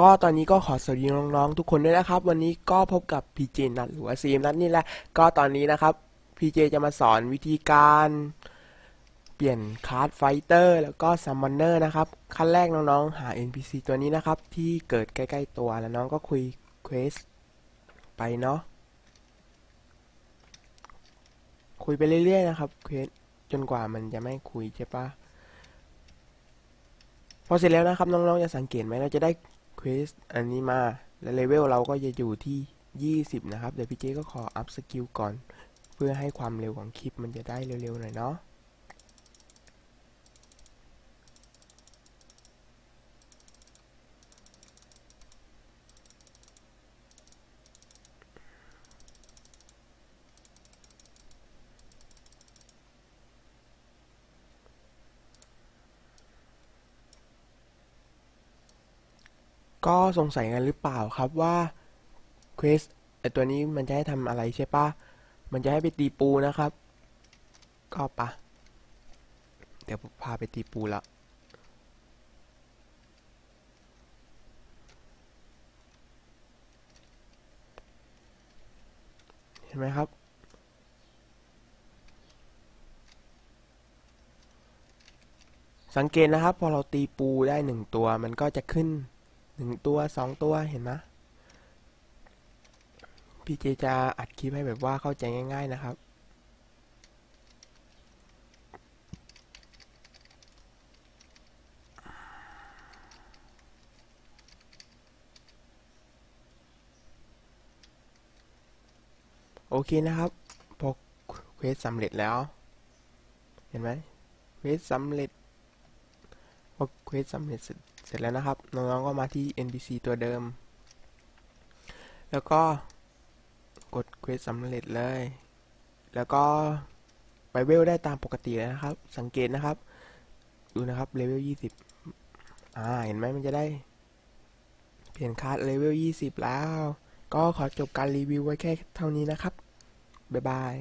ก็ตอนนี้ก็ขอสวัสดีน้องๆทุกคนด้วยนะครับ วันนี้ก็พบกับพีเจนัทหรือว่าซีมนัทนี่แหละ ก็ตอนนี้นะครับพีเจจะมาสอนวิธีการเปลี่ยนคาร์ดไฟเตอร์แล้วก็ซัมมอนเนอร์นะครับ ขั้นแรกน้องๆ หา NPC ตัวนี้นะครับ ที่เกิดใกล้ๆตัวแล้วน้องก็คุยเควสไปเนาะคุยไปเรื่อยๆนะครับเควสจนกว่ามันจะไม่คุยใช่ปะพอเสร็จแล้วนะครับน้องๆจะสังเกตไหมเราจะได้ เควสอันนี้มาและเลเวลเราก็จะอยู่ที่ 20 นะครับ เดี๋ยวพี่เจก็ขออัพสกิลก่อน เพื่อให้ความเร็วของคลิปมันจะได้เร็วๆหน่อยเนาะ ก็สงสัยกันหรือเปล่าครับว่าเควสไอตัวนี้มันจะให้ทำอะไรใช่ปะมันจะให้ไปตีปูนะครับ ก็ปะเดี๋ยวพาไปตีปูละเห็นไหมครับ สังเกตนะครับ พอเราตีปูได้หนึ่งตัวมันก็จะขึ้น หนึ่งตัวสองตัวเห็นไหมพี่เจจะอัดคลิปให้แบบว่าเข้าใจง่าย ๆนะครับ โอเคนะครับพอเควสสำเร็จแล้ว เห็นไหมเควสสำเร็จพอเควสสำเร็จเสร็จ เสร็จแล้วนะครับ น้องๆก็มาที่ NPC ตัวเดิม แล้วก็กดเควสสำเร็จเลย แล้วก็ไปเวลได้ตามปกติเลยนะครับ สังเกตนะครับ ดูนะครับเลเวล20 อ่า เห็นไหมมันจะได้ เปลี่ยนคาดเลเวล20 แล้ว ก็ขอจบการรีวิวไว้แค่เท่านี้นะครับ บ๊ายบาย